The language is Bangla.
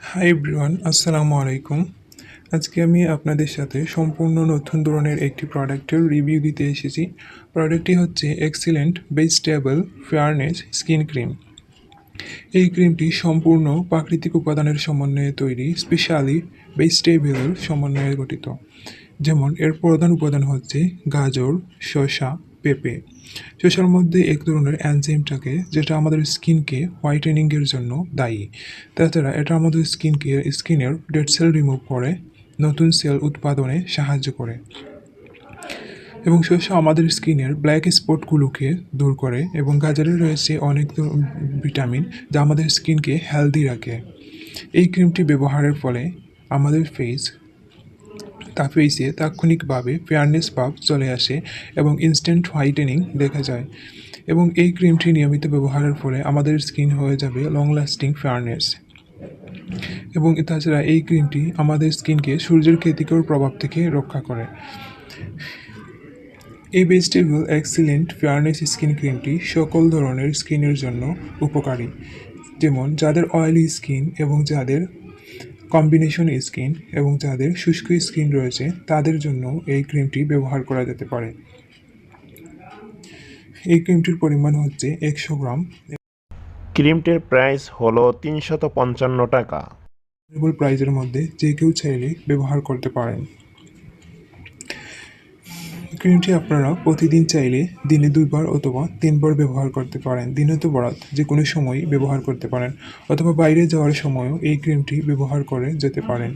হাই এভরিওয়ান আসসালামু আলাইকুম আজকে আমি আপনাদের সাথে সম্পূর্ণ নতুন ধরনের একটি প্রোডাক্টের রিভিউ দিতে এসেছি। প্রোডাক্টটি হচ্ছে excellent vegetable fairness skin cream এই ক্রিমটি সম্পূর্ণ প্রাকৃতিক উপাদানের সমন্বয়ে তৈরি স্পেশালি ভেজিটেবলের সমন্বয়ে গঠিত। যেমন এর প্রধান উপাদান হচ্ছে গাজর, শসা পেঁপে। শসার মধ্যে এক ধরনের অ্যানজাইম থাকে যেটা আমাদের স্কিনকে হোয়াইটেনিংয়ের জন্য দায়ী। তাছাড়া এটা আমাদের স্কিনকে, স্কিনের ডেড সেল রিমুভ করে, নতুন সেল উৎপাদনে সাহায্য করে। এবং শস্য আমাদের স্কিনের ব্ল্যাক স্পটগুলোকে দূর করে এবং গাজরে রয়েছে অনেক ভিটামিন যা আমাদের স্কিনকে হেলদি রাখে। এই ক্রিমটি ব্যবহারের ফলে আমাদের ফেস তা ফেসে তাৎক্ষণিকভাবে ফেয়ারনেস ভাব চলে আসে এবং ইনস্ট্যান্ট হোয়াইটেনিং দেখা যায়। এবং এই ক্রিমটি নিয়মিত ব্যবহারের ফলে আমাদের স্কিন হয়ে যাবে লং লাস্টিং ফেয়ারনেস এবং তাছাড়া এই ক্রিমটি আমাদের স্কিনকে সূর্যের ক্ষতিকর প্রভাব থেকে রক্ষা করে। এই ভেজিটেবল এক্সিলেন্ট ফেয়ারনেস স্কিন ক্রিমটি সকল ধরনের স্কিনের জন্য উপকারী। যেমন যাদের অয়েলি স্কিন এবং যাদের কম্বিনেশন স্কিন এবং যাদের শুষ্ক স্কিন রয়েছে তাদের জন্য এই ক্রিমটি ব্যবহার করা যেতে পারে। এই ক্রিমটির পরিমাণ হচ্ছে একশো গ্রাম। ক্রিমটির প্রাইস হলো তিনশত পঞ্চান্ন টাকা। প্রাইজের মধ্যে যে কেউ চাইলে ব্যবহার করতে পারেন। ক্রিমটি আপনারা প্রতিদিন চাইলে দিনে দুইবার অথবা তিনবার ব্যবহার করতে পারেন। দিনে তো বরাত যে কোনো সময় ব্যবহার করতে পারেন, অথবা বাইরে যাওয়ার সময়ও এই ক্রিমটি ব্যবহার করে যেতে পারেন।